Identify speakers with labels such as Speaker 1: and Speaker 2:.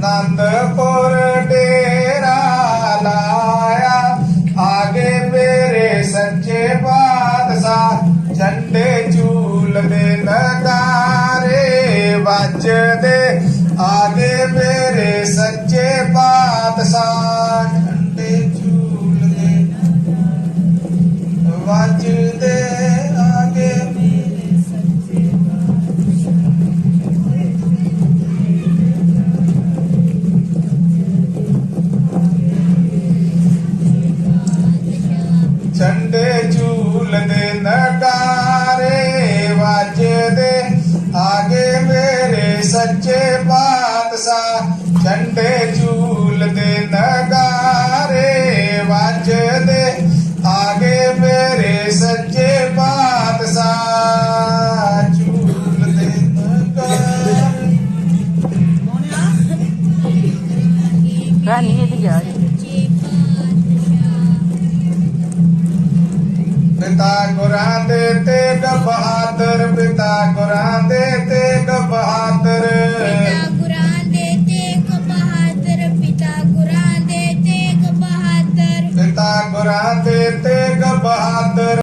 Speaker 1: ਨੰਦਪੁਰ ਡੇਰਾ ਲਾਇਆ। ਆਗੇ ਮੇਰੇ ਸੱਚੇ ਪਾਤਸ਼ਾਹ, ਝੰਡੇ ਝੂਲਦੇ ਨਗਾਰੇ ਵੱਜਦੇ। ਆਗੇ ਮੇਰੇ ਸੱਚੇ ਪਾਤਸ਼ਾਹ, ਝੰਡੇ ਝੂਲਦੇ ਵੱਜਦੇ। झंडे झूलते नगारे बाजे दे। आगे मेरे सच्चे बादशाह, झंडे झूलते नगारे बाजे दे। आगे मेरे सच्चे बादशाह, झूलते नगारे। ਪਿਤਾ ਗੁਰਾਂ ਦੇ ਤੇਗ ਬਹਾਦਰ ਪਿਤਾ ਗੁਰਾਂ ਦੇ ਤੇਗ ਬਹਾਦਰ ਪਿਤਾ
Speaker 2: ਗੁਰਾਂ ਦੇ ਤੇਗ ਬਹਾਦਰ ਪਿਤਾ ਗੁਰਾਂ ਦੇ ਤੇਗ ਬਹਾਦਰ
Speaker 1: ਪਿਤਾ ਗੁਰਾਂ ਦੇ